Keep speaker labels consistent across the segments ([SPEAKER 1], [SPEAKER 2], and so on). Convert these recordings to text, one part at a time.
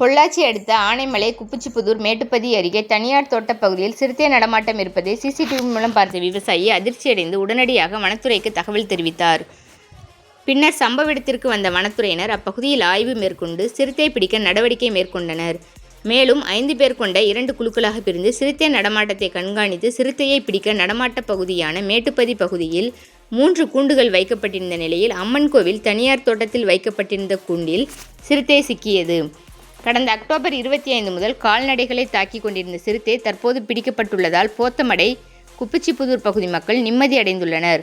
[SPEAKER 1] பொள்ளாச்சி அடுத்த ஆனைமலை குப்புச்சிப்புதூர் மேட்டுப்பதி அருகே தனியார் தோட்டப் பகுதியில் சிறுத்தை நடமாட்டம் இருப்பதை சிசிடிவி மூலம் பார்த்த விவசாயி அதிர்ச்சியடைந்து உடனடியாக வனத்துறைக்கு தகவல் தெரிவித்தார். பின்னர் சம்பவ இடத்திற்கு வந்த வனத்துறையினர் அப்பகுதியில் ஆய்வு மேற்கொண்டு சிறுத்தை பிடிக்க நடவடிக்கை மேற்கொண்டனர். மேலும் ஐந்து பேர் கொண்ட இரண்டு குழுக்களாக பிரிந்து சிறுத்தை நடமாட்டத்தை கண்காணித்து சிறுத்தையை பிடிக்க நடமாட்டப் பகுதியான மேட்டுப்பதி பகுதியில் மூன்று கூண்டுகள் வைக்கப்பட்டிருந்த நிலையில் அம்மன் கோவில் தனியார் தோட்டத்தில் வைக்கப்பட்டிருந்த கூண்டில் சிறுத்தை சிக்கியது. கடந்த அக்டோபர் இருபத்தி ஐந்து முதல் கால்நடைகளை தாக்கிக் கொண்டிருந்த சிறுத்தை தற்போது பிடிக்கப்பட்டுள்ளதால் போத்தமடை குப்பிச்சிப்புதூர் பகுதி மக்கள் நிம்மதி அடைந்துள்ளனர்.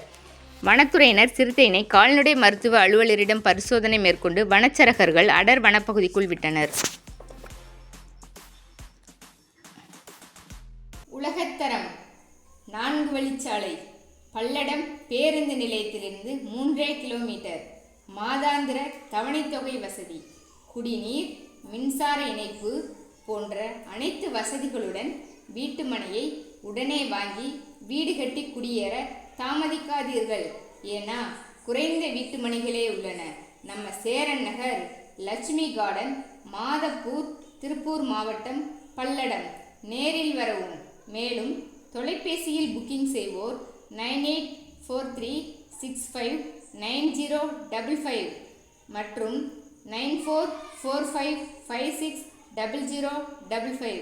[SPEAKER 1] வனத்துறையினர் சிறுத்தையினை கால்நடை மருத்துவ அலுவலரிடம் பரிசோதனை மேற்கொண்டு வனச்சரகர்கள் அடர் வனப்பகுதிக்குள் விட்டனர். உலகத்தரம் நான்கு வழிச்சாலை பல்லடம் பேருந்து நிலையத்திலிருந்து மூன்றே கிலோமீட்டர் மாதாந்திர தவணைத்தொகை வசதி குடிநீர் மின்சார இணைப்பு போன்ற அனைத்து வசதிகளுடன் வீட்டுமனையை உடனே வாங்கி வீடு கட்டி குடியேற தாமதிக்காதீர்கள். ஏன்னா குறைந்த வீட்டுமனைகளே உள்ளன. நம்ம சேரன் நகர் லட்சுமி கார்டன் மாதப்பூர் திருப்பூர் மாவட்டம் பல்லடம் நேரில் வரவும் மேலும் தொலைபேசியில் புக்கிங் செய்வோர் nine eight four three six five nine zero double five மற்றும் nine four four five five six double zero double five.